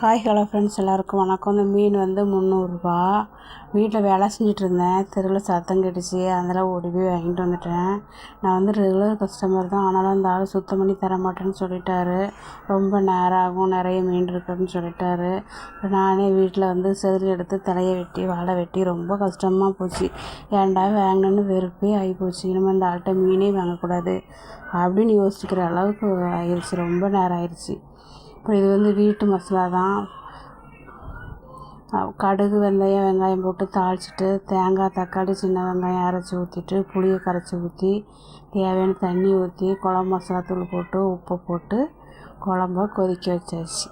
Hi hello friends எல்லாருக்கும் வணக்கம். இந்த மீன் வந்து முந்நூறுரூபா வீட்டில் வேலை செஞ்சுட்டு இருந்தேன் தெருவில் சத்தம் கேட்டுச்சு. அதெல்லாம் ஓடி போய் வாங்கிட்டு வந்துட்டேன். நான் வந்து ரெகுலர் கஸ்டமர் தான். ஆனாலும் அந்த ஆள் சுத்தம் பண்ணி தர மாட்டேன்னு சொல்லிட்டாரு. ரொம்ப நேரம் ஆகும் நிறைய மீன் இருக்குன்னு சொல்லிட்டாரு. நானே வீட்டில் வந்து செதில் எடுத்து தலையை வெட்டி வாழை வெட்டி ரொம்ப கஷ்டமாக போச்சு. ஏன்டா வாங்கினேன்னு வெறுப்பே ஆகி போச்சு இனிமேல் அந்த ஆள்கிட்ட மீனே வாங்கக்கூடாது. அப்படின்னு யோசிக்கிற அளவுக்கு ஆயிடுச்சு. ரொம்ப நேரம் ஆயிடுச்சு. அப்புறம் இது வந்து வீட்டு மசாலா தான். கடுகு வெந்தயம் வெங்காயம் போட்டு தாளிச்சிட்டு தேங்காய் தக்காளி சின்ன வெங்காயம் அரைச்சி ஊற்றிட்டு புளியை கரைச்சி ஊற்றி தேவையான தண்ணி ஊற்றி குழம்பு மசாலா தூள் போட்டு உப்பு போட்டு குழம்ப கொதிக்க வச்சாச்சு.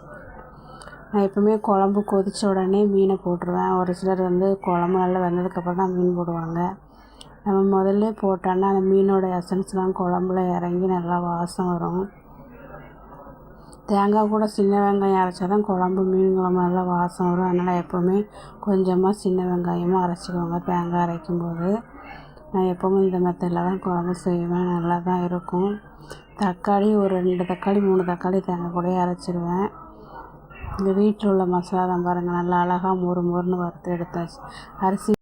நான் எப்பவுமே குழம்பு கொதித்த உடனே மீனை போட்டுருவேன். ஒரு சிலர் வந்து குழம்பு நல்லா வெந்ததுக்கப்புறம் தான் மீன் போடுவாங்க. நம்ம முதல்ல போட்டோன்னா அந்த மீனோட எசன்ஸ்லாம் குழம்புல இறங்கி நல்லா வாசம் வரும். தேங்காய் கூட சின்ன வெங்காயம் அரைச்சா தான் குழம்பு மீன் குழம்பு நல்லா வாசம் வரும். அதனால் எப்போவுமே கொஞ்சமாக சின்ன வெங்காயமும் அரைச்சிக்கோங்க தேங்காய் அரைக்கும்போது. நான் எப்போவும் இந்த மெத்தடில் தான் குழம்பு செய்வேன். நல்லா தான் இருக்கும். தக்காளி ஒரு ரெண்டு தக்காளி மூணு தக்காளி தேங்காய் கூட அரைச்சிடுவேன் இந்த வீட்டில் உள்ள மசாலா பாருங்கள் நல்லா அழகாக மொறு மொறுன்னு வறுத்து எடுத்தாச்சு. அரிசி